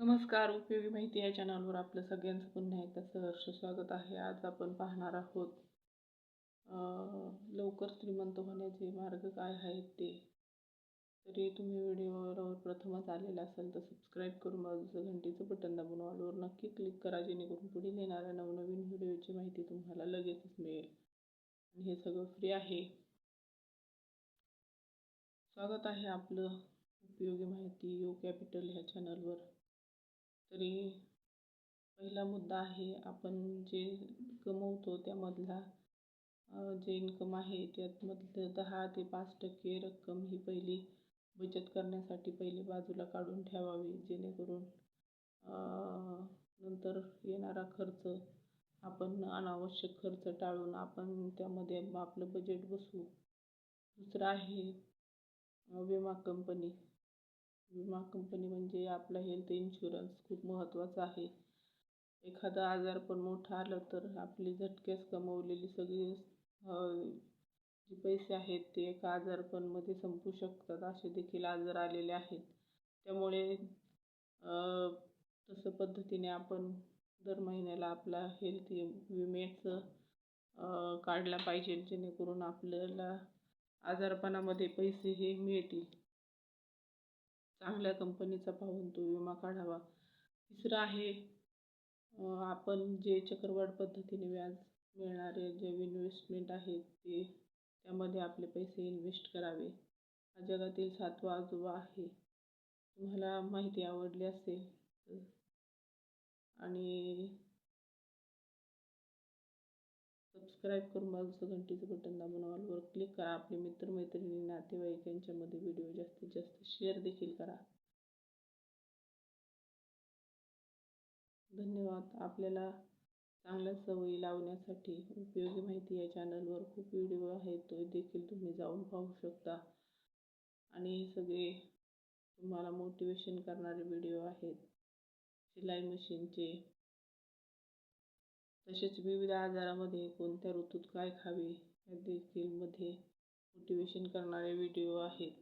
नमस्कार उपयोगी माहिती या चॅनलवर आपलं सगळ्यांचं पुन्हा एकदा सहर्ष स्वागत आहे. आज आपण पाहणार आहोत लवकर श्रीमंत होण्याचे मार्ग काय आहेत ते. तरी तुम्ही व्हिडिओवर प्रथमच आलेला असाल तर सबस्क्राईब करून बाजूचं घंटीचं बटन दाबून ऑलवर नक्की क्लिक करा जेणेकरून पुढील येणाऱ्या नवनवीन व्हिडिओची माहिती तुम्हाला लगेचच मिळेल. आणि हे सगळं फ्री आहे. स्वागत आहे आपलं उपयोगी माहिती यो कॅपिटल ह्या चॅनलवर तरी पहिला मुद्दा आहे आपण जे कमवतो त्यामधला जे इन्कम आहे त्यातमधलं दहा ते पाच टक्के रक्कम ही पहिली बचत करण्यासाठी पहिली बाजूला काढून ठेवावी जेणेकरून नंतर येणारा खर्च आपण अनावश्यक खर्च टाळून आपण त्यामध्ये आपलं बजेट बसवू. दुसरं आहे विमा कंपनी विमा कंपनी म्हणजे आपला हेल्थ इन्शुरन्स खूप महत्त्वाचा आहे. एखादा आजार पण मोठा आलं तर आपली झटक्यास कमवलेली सगळी जे पैसे आहेत ते एका आजारपणामध्ये संपू शकतात असे देखील आजार आलेले आहेत. त्यामुळे तसं पद्धतीने आपण दर महिन्याला आपला हेल्थ विम्याचं काढला पाहिजे जेणेकरून आपल्याला आजारपणामध्ये पैसे हे मिळतील. चांगल्या कंपनीचा पाहून तो विमा काढावा. तिसरं आहे आपण जे चक्रवाढ पद्धतीने व्याज मिळणारे जे इन्व्हेस्टमेंट आहेत ते त्यामध्ये आपले पैसे इन्व्हेस्ट करावे. हा जगातील सातवा आजोबा आहे. तुम्हाला माहिती आवडली असेल आणि सबस्क्राईब करून बाजूचं घंटीचं बटन दाबून ऑलवर क्लिक करा. आपले मित्रमैत्रिणी नातेवाईक यांच्यामध्ये व्हिडिओ जास्तीत जास्त शेअर देखील करा. धन्यवाद. आपल्याला चांगल्या सवयी लावण्यासाठी उपयोगी माहिती या चॅनलवर खूप व्हिडिओ आहेत. तो देखील तुम्ही जाऊन पाहू शकता. आणि हे सगळे तुम्हाला मोटिवेशन करणारे व्हिडिओ आहेत. शिलाई मशीनचे तसेच विविध आजारामध्ये कोणत्या ऋतूत काय खावे या देखील मध्ये मोटिवेशन करणारे व्हिडिओ आहेत.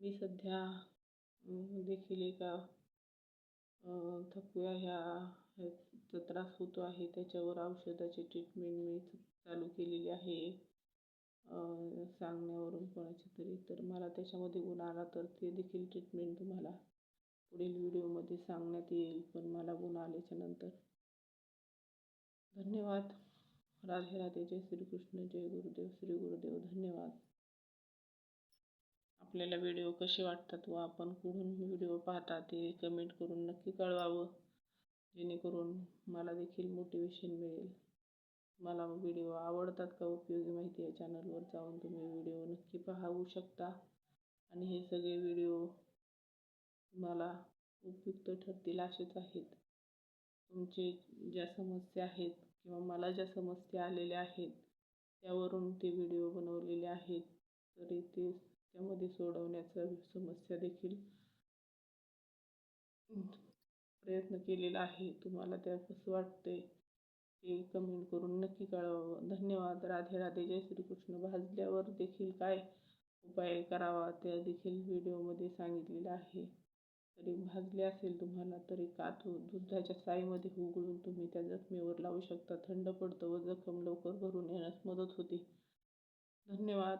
मी सध्या देखील एका थकव्या ह्या ह्याचा त्रास होतो आहे. त्याच्यावर औषधाची ट्रीटमेंट मी चालू केलेली आहे. सांगण्यावरून कोणाची तरी तर मला त्याच्यामध्ये गुण आला तर ते देखील ट्रीटमेंट तुम्हाला पुढील व्हिडिओमध्ये सांगण्यात येईल. पण मला गुण आल्याच्यानंतर धन्यवाद. राधे राधे जय श्रीकृष्ण जय गुरुदेव श्री गुरुदेव धन्यवाद. आपल्याला व्हिडिओ कसे वाटतात व आपण कुठून व्हिडिओ पाहता ते कमेंट करून नक्की कळवावं. जेणेकरून मला देखील मोटिवेशन मिळेल. मला व्हिडिओ आवडतात का उपयोगी माहिती या चॅनलवर जाऊन तुम्ही व्हिडिओ नक्की पाहू शकता. आणि हे सगळे व्हिडिओ तुम्हाला उपयुक्त ठरतील असेच आहेत. तुमचे ज्या समस्या आहेत किंवा मला ज्या समस्या आलेल्या आहेत त्यावरून ते व्हिडिओ बनवलेले आहेत तरी ते त्यामध्ये सोडवण्याचा समस्या देखील प्रयत्न केलेला आहे. तुम्हाला त्या कसं वाटते ते कमेंट करून नक्की कळवावं. धन्यवाद. राधे राधे. जय श्रीकृष्ण. भाजल्यावर देखील काय उपाय करावा त्या देखील व्हिडिओमध्ये सांगितलेलं आहे. तरी भाजले असेल तुम्हाला तरी कातू हो, दुधाच्या साईमध्ये उघडून तुम्ही त्या जखमेवर लावू शकता. थंड पडतं व जखम लवकर भरून येण्यास मदत होते. धन्यवाद.